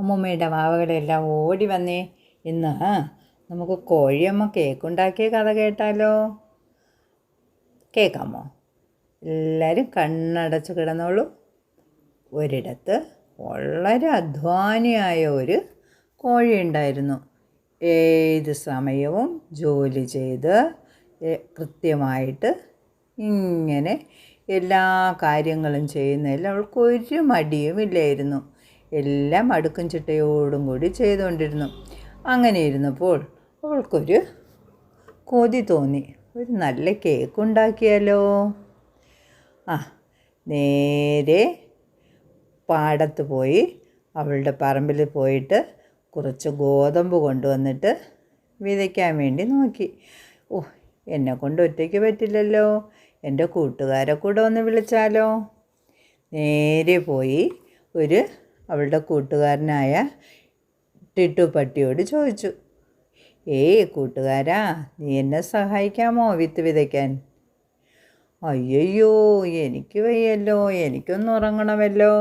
അമ്മൂമ്മയുടെ വാവകളെല്ലാം ഓടി വന്നേ. ഇന്ന് നമുക്ക് കോഴിയമ്മ കേക്ക് ഉണ്ടാക്കിയ കഥ കേട്ടാലോ? കേൾക്കാമോ എല്ലാവരും കണ്ണടച്ച് കിടന്നോളൂ. ഒരിടത്ത് വളരെ അധ്വാനിയായ ഒരു കോഴി ഉണ്ടായിരുന്നു. ഏത് സമയവും ജോലി ചെയ്ത് കൃത്യമായിട്ട് ഇങ്ങനെ എല്ലാ കാര്യങ്ങളും ചെയ്യുന്നതിൽ അവൾക്ക് ഒരു മടിയുമില്ലായിരുന്നു. എല്ലാം അടുക്കും ചിട്ടയോടും കൂടി ചെയ്തുകൊണ്ടിരുന്നു. അങ്ങനെ ഇരുന്നപ്പോൾ അവൾക്കൊരു കൊതി തോന്നി. ഒരു നല്ല കേക്ക് ഉണ്ടാക്കിയാലോ? ആ നേരെ പാടത്ത് പോയി അവളുടെ പറമ്പിൽ പോയിട്ട് കുറച്ച് ഗോതമ്പ് കൊണ്ടുവന്നിട്ട് വിതയ്ക്കാൻ വേണ്ടി നോക്കി. ഓ എന്നെ കൊണ്ട് ഒറ്റയ്ക്ക് പറ്റില്ലല്ലോ. എന്റെ കൂട്ടുകാരെ കൂടെ ഒന്ന് വിളിച്ചാലോ? നേരെ പോയി ഒരു അവളുടെ കൂട്ടുകാരനായ ടിട്ടു പട്ടിയോട് ചോദിച്ചു ഏയ് കൂട്ടുകാരാ നീ എന്നെ സഹായിക്കാമോ വിത്ത് വിതയ്ക്കാൻ? അയ്യോ എനിക്ക് വയ്യല്ലോ എനിക്കൊന്ന് ഉറങ്ങണമല്ലോ.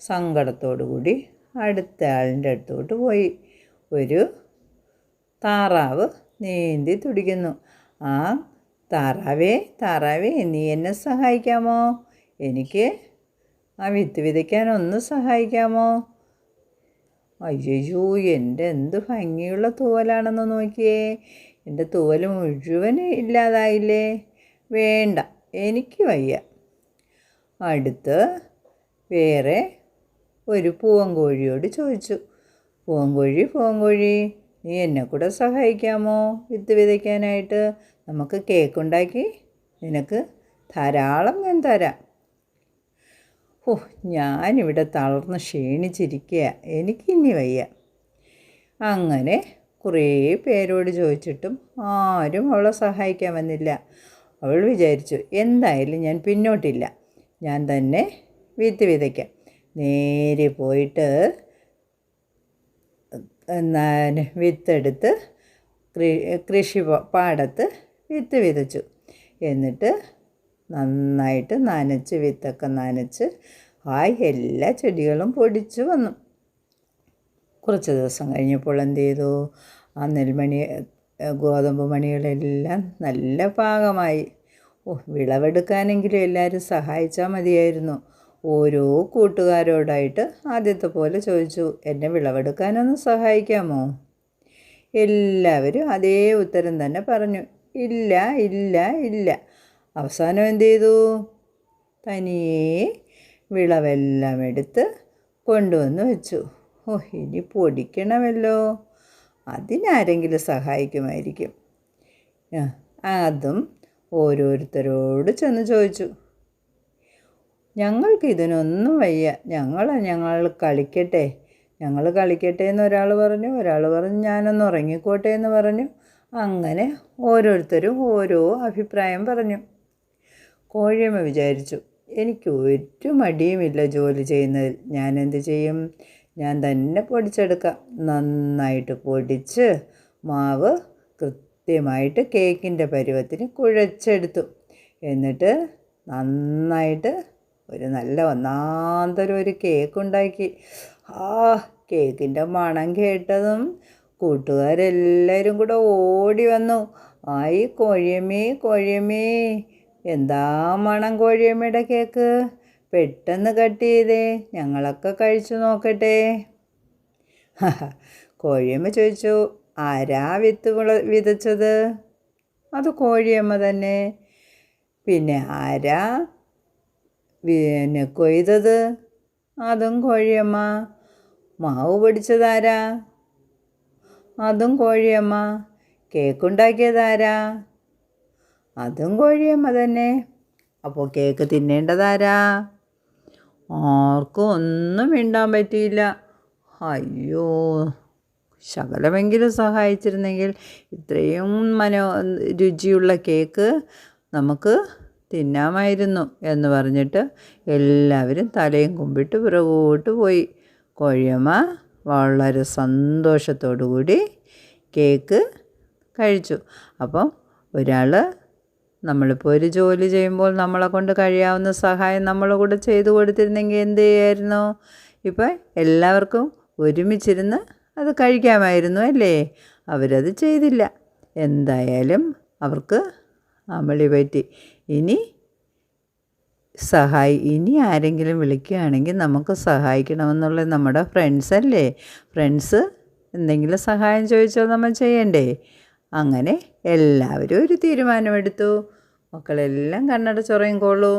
സങ്കടത്തോടു കൂടി അടുത്ത ആളിന്റെ അടുത്തോട്ട് പോയി. ഒരു താറാവ് നീന്തി തുടിക്കുന്നു. ആ താറാവേ താറാവേ നീ എന്നെ സഹായിക്കാമോ? എനിക്ക് ആ വിത്ത് വിതയ്ക്കാൻ ഒന്ന് സഹായിക്കാമോ? അയ്യോ എന്റെ എന്ത് ഭംഗിയുള്ള തൂവലാണെന്ന് നോക്കിയേ. എന്റെ തൂവൽ മുഴുവൻ ഇല്ലാതായില്ലേ? വേണ്ട എനിക്ക് വയ്യ. അടുത്ത് വേറെ ഒരു പൂവങ്കോഴിയോട് ചോദിച്ചു. പൂവൻകോഴി പൂവൻകോഴി നീ എന്നെ കൂടെ സഹായിക്കാമോ വിത്ത് വിതയ്ക്കാനായിട്ട്? നമുക്ക് കേക്ക് ഉണ്ടാക്കി നിനക്ക് ധാരാളം ഞാൻ തരാം. ഓ ഞാനിവിടെ തളർന്ന് ക്ഷീണിച്ചിരിക്കുക എനിക്കിനി വയ്യ. അങ്ങനെ കുറേ പേരോട് ചോദിച്ചിട്ടും ആരും അവളെ സഹായിക്കാൻ വന്നില്ല. അവൾ വിചാരിച്ചു എന്തായാലും ഞാൻ പിന്നോട്ടില്ല. ഞാൻ തന്നെ വിത്ത് വിതയ്ക്കാം. നേരെ പോയിട്ട് വിത്തെടുത്ത് കൃഷി പാടത്ത് വിത്ത് വിതച്ചു. എന്നിട്ട് നന്നായിട്ട് നനച്ച് വിത്തൊക്കെ നനച്ച് ആ എല്ലാ ചെടികളും പൊടിച്ച് വന്നു. കുറച്ച് ദിവസം കഴിഞ്ഞപ്പോൾ എന്ത് ചെയ്തു? ആ നെൽമണി ഗോതമ്പ് മണികളെല്ലാം നല്ല പാകമായി. ഓ വിളവെടുക്കാനെങ്കിലും എല്ലാവരും സഹായിച്ചാൽ മതിയായിരുന്നു. ഓരോ കൂട്ടുകാരോടായിട്ട് ആദ്യത്തെ പോലെ ചോദിച്ചു എന്നെ വിളവെടുക്കാനൊന്ന് സഹായിക്കാമോ? എല്ലാവരും അതേ ഉത്തരം തന്നെ പറഞ്ഞു ഇല്ല ഇല്ല ഇല്ല. അവസാനം എന്ത് ചെയ്തു? തനിയെ വിളവെല്ലാം എടുത്ത് കൊണ്ടുവന്ന് വെച്ചു. ഓ ഇനി പൊടിക്കണമല്ലോ. അതിനാരെങ്കിലും സഹായിക്കുമായിരിക്കും. അതും ഓരോരുത്തരോട് ചെന്ന് ചോദിച്ചു. ഞങ്ങൾക്ക് ഇതിനൊന്നും വയ്യ. ഞങ്ങൾ ഞങ്ങൾ കളിക്കട്ടെ. ഞങ്ങൾ കളിക്കട്ടെ എന്ന് ഒരാൾ പറഞ്ഞു. ഒരാൾ പറഞ്ഞു ഞാനൊന്ന് ഉറങ്ങിക്കോട്ടെ എന്ന് പറഞ്ഞു. അങ്ങനെ ഓരോരുത്തരും ഓരോ അഭിപ്രായം പറഞ്ഞു. കോഴിയമ്മ വിചാരിച്ചു എനിക്ക് ഒരു മടിയുമില്ല ജോലി ചെയ്യുന്നതിൽ. ഞാൻ എന്ത് ചെയ്യും? ഞാൻ തന്നെ പൊടിച്ചെടുക്കാം. നന്നായിട്ട് പൊടിച്ച് മാവ് കൃത്യമായിട്ട് കേക്കിന്റെ പരുവത്തിന് കുഴച്ചെടുത്തു. എന്നിട്ട് നന്നായിട്ട് ഒരു നല്ല ഒന്നാന്തരം ഒരു കേക്ക് ഉണ്ടാക്കി ആ കേക്കിന്റെ മണം കേട്ടതും കൂട്ടുകാരെല്ലാവരും കൂടെ ഓടി വന്നു. ആയി കോഴിയമ്മേ കോഴിയമ്മേ എന്താ മണം കോഴിയമ്മയുടെ കേക്ക്? പെട്ടെന്ന് കട്ട് ചെയ്തേ. ഞങ്ങളൊക്കെ കഴിച്ചു നോക്കട്ടെ. കോഴിയമ്മ ചോദിച്ചു ആരാ വിത്ത് വിള വിതച്ചത്? അത് കോഴിയമ്മ തന്നെ. പിന്നെ ആരാ പിന്നെ കൊയ്തത്? അതും കോഴിയമ്മ. മാവ് പിടിച്ചതാരാ അതും കോഴിയമ്മ. കേക്കുണ്ടാക്കിയതാരാ അതും കോഴിയമ്മ തന്നെ. അപ്പോൾ കേക്ക് തിന്നേണ്ടതാരാ? ആർക്കും ഒന്നും മിണ്ടാൻ പറ്റിയില്ല. അയ്യോ ശകലമെങ്കിലും സഹായിച്ചിരുന്നെങ്കിൽ ഇത്രയും മനോ രുചിയുള്ള കേക്ക് നമുക്ക് തിന്നാമായിരുന്നു എന്ന് പറഞ്ഞിട്ട് എല്ലാവരും തലയും കുമ്പിട്ട് പുറകോട്ട് പോയി. കോഴിയമ്മ വളരെ സന്തോഷത്തോടു കൂടി കേക്ക് കഴിച്ചു. അപ്പം ഒരാൾ നമ്മളിപ്പോൾ ഒരു ജോലി ചെയ്യുമ്പോൾ നമ്മളെ കൊണ്ട് കഴിയാവുന്ന സഹായം നമ്മൾ കൂടെ ചെയ്തു കൊടുത്തിരുന്നെങ്കിൽ എന്ത് ചെയ്യായിരുന്നു ഇപ്പം എല്ലാവർക്കും ഒരുമിച്ചിരുന്ന് അത് കഴിക്കാമായിരുന്നു അല്ലേ? അവരത് ചെയ്തില്ല. എന്തായാലും അവർക്ക് അമളി പറ്റി. ഇനി സഹായി ഇനി ആരെങ്കിലും വിളിക്കുകയാണെങ്കിൽ നമുക്ക് സഹായിക്കണമെന്നുള്ള നമ്മുടെ ഫ്രണ്ട്സ് അല്ലേ? ഫ്രണ്ട്സ് എന്തെങ്കിലും സഹായം ചോദിച്ചാൽ നമ്മൾ ചെയ്യണ്ടേ? അങ്ങനെ എല്ലാവരും ഒരു തീരുമാനമെടുത്തു. മക്കളെല്ലാം കണ്ണടച്ചുറങ്ങിക്കോളൂ